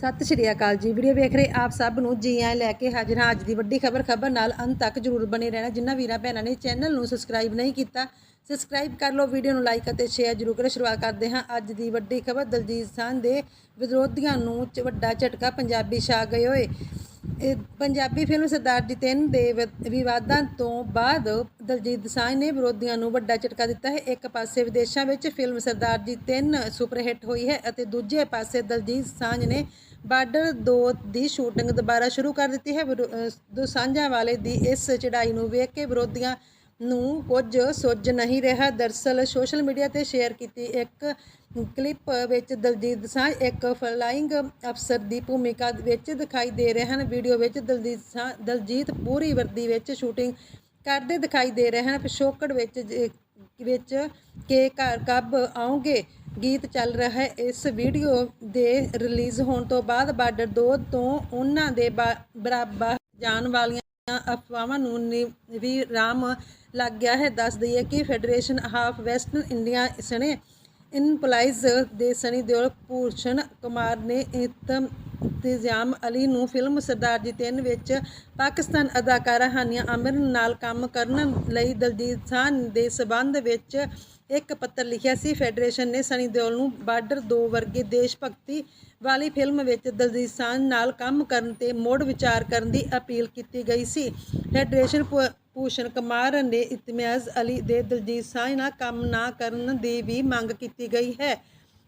ਸਤਿ ਸ਼੍ਰੀ ਅਕਾਲ ਜੀ। ਵੀਡੀਓ ਵੇਖ ਰਹੇ ਆਪ ਸਭ ਨੂੰ ਜੀ ਆਇਆਂ ਲੈ ਕੇ ਹਾਜ਼ਰ ਹਾਂ। ਅੱਜ ਦੀ ਵੱਡੀ ਖਬਰ ਖਬਰ ਨਾਲ ਅੰਤ ਤੱਕ ਜਰੂਰ ਬਣੇ ਰਹਿਣਾ। ਜਿਨ੍ਹਾਂ ਵੀਰਾਂ ਭੈਣਾਂ ਨੇ ਚੈਨਲ ਨੂੰ ਸਬਸਕ੍ਰਾਈਬ ਨਹੀਂ ਕੀਤਾ, ਸਬਸਕ੍ਰਾਈਬ ਕਰ ਲਓ। ਵੀਡੀਓ ਨੂੰ ਲਾਈਕ ਅਤੇ ਸ਼ੇਅਰ ਜਰੂਰ ਕਰੋ। ਸ਼ੁਰੂਆਤ ਕਰਦੇ ਹਾਂ ਅੱਜ ਦੀ ਵੱਡੀ ਖਬਰ। ਦਲਜੀਤ ਸਾਂਝ ਦੇ ਵਿਰੋਧੀਆਂ ਨੂੰ ਚ- ਵੱਡਾ ਝਟਕਾ ਪੰਜਾਬੀ ਛਾ ਗਏ ਹੋਏ। ਪੰਜਾਬੀ ਫਿਲਮ ਸਰਦਾਰ ਜੀ ਤਿੰਨ ਦੇ ਵਿ- ਵਿਵਾਦਾਂ ਤੋਂ ਬਾਅਦ ਦਲਜੀਤ ਦੋਸਾਂਝ ਨੇ ਵਿਰੋਧੀਆਂ ਨੂੰ ਵੱਡਾ ਝਟਕਾ ਦਿੱਤਾ ਹੈ। ਇੱਕ ਪਾਸੇ ਵਿਦੇਸ਼ਾਂ ਵਿੱਚ ਫਿਲਮ ਸਰਦਾਰ ਜੀ 3 ਸੁਪਰਹਿੱਟ ਹੋਈ ਹੈ ਅਤੇ ਦੂਜੇ ਪਾਸੇ ਦਲਜੀਤ ਦੋਸਾਂਝ ਨੇ ਬਾਰਡਰ 2 ਦੀ ਸ਼ੂਟਿੰਗ ਦੁਬਾਰਾ ਸ਼ੁਰੂ ਕਰ ਦਿੱਤੀ ਹੈ। ਵਿਰੋ- ਅਹ ਦੋਸਾਂਝਾਂ ਵਾਲੇ ਦੀ ਇਸ ਚੜ੍ਹਾਈ ਨੂੰ ਵੇਖ ਕੇ ਵਿਰੋਧੀਆਂ ਨੂੰ ਕੁਝ ਸੁੱਝ ਨਹੀਂ ਰਿਹਾ। ਦਰਸਲ ਸੋਸ਼ਲ ਮੀਡੀਆ ਤੇ ਸ਼ੇਅਰ ਕੀਤੀ ਇੱਕ ਕਲਿੱਪ ਵਿੱਚ ਦਲਜੀਤ ਦੋਸਾਂਝ ਇੱਕ ਫਲਾਈਂਗ ਅਫਸਰ ਦੀ ਭੂਮਿਕਾ ਵਿੱਚ ਦਿਖਾਈ ਦੇ ਰਹੇ ਹਨ। ਵੀਡੀਓ ਵਿੱਚ ਦਲਜੀਤ ਦੋਸਾਂਝ- ਦਲਜੀਤ ਪੂਰੀ ਵਰਦੀ ਵਿੱਚ ਸ਼ੂਟਿੰਗ ਕਰਦੇ ਦਿਖਾਈ ਦੇ ਰਹੇ ਹਨ। ਪਿਛੋਕੜ ਵਿੱਚ ਜ- ਵਿੱਚ ਕੇ ਘਰ ਕਬ ਆਉਂਗੇ ਗੀਤ ਚੱਲ ਰਿਹਾ ਹੈ। ਇਸ ਵੀਡੀਓ ਦੇ ਰਿਲੀਜ਼ ਹੋਣ ਤੋਂ ਬਾਅਦ ਬਾਰਡਰ 2 ਤੋਂ ਉਹਨਾਂ ਦੇ ਬਰਾਬਰ ਜਾਣ ਵਾਲੀਆਂ ਅਫਵਾਹਾਂ ਨੂੰ ਨਿ- ਵੀ ਰਾਮ ਲੱਗ ਗਿਆ ਹੈ। ਦੱਸ ਦਈਏ ਕਿ ਫੈਡਰੇਸ਼ਨ ਆਫ ਵੈਸਟਰਨ ਇੰਡੀਆ ਸਣੇ ਇਨਪਲਾਈਜ਼ ਦੇ ਸਨੀ ਦਿਓਲ ਭੂਸ਼ਣ ਕੁਮਾਰ ਨੇ ਇਤਮ ਇੰਤਜ਼ਾਮ ਅਲੀ ਨੂੰ ਫਿਲਮ ਸਰਦਾਰ ਜੀ 3 ਵਿੱਚ ਪਾਕਿਸਤਾਨ ਅਦਾਕਾਰਾ ਹਾਨੀਆ ਅਮਰ ਨਾਲ ਕੰਮ ਕਰਨ ਲਈ ਦਲਜੀਤ ਖਾਨ ਦੇ ਸਬੰਧ ਵਿੱਚ ਇੱਕ ਪੱਤਰ ਲਿਖਿਆ ਸੀ। ਫੈਡਰੇਸ਼ਨ ਨੇ ਸਨੀ ਦਿਓਲ ਨੂੰ ਬਾਰਡਰ 2 ਵਰਗੇ ਦੇਸ਼ ਭਗਤੀ ਵਾਲੀ ਫਿਲਮ ਵਿੱਚ ਦਲਜੀਤ ਖਾਨ ਨਾਲ ਕੰਮ ਕਰਨ ਤੇ ਮੋੜ ਵਿਚਾਰ ਕਰਨ ਦੀ ਅਪੀਲ ਕੀਤੀ ਗਈ ਸੀ। ਫੈਡਰੇਸ਼ਨ ਭੂ- ਭੂਸ਼ਣ ਕੁਮਾਰ ਨੇ ਇਤਮਿਆਜ਼ ਅਲੀ ਦੇ ਦਲਜੀਤ ਖਾਨ ਨਾਲ ਕੰਮ ਨਾ ਕਰਨ ਦੀ ਵੀ ਮੰਗ ਕੀਤੀ ਗਈ ਹੈ।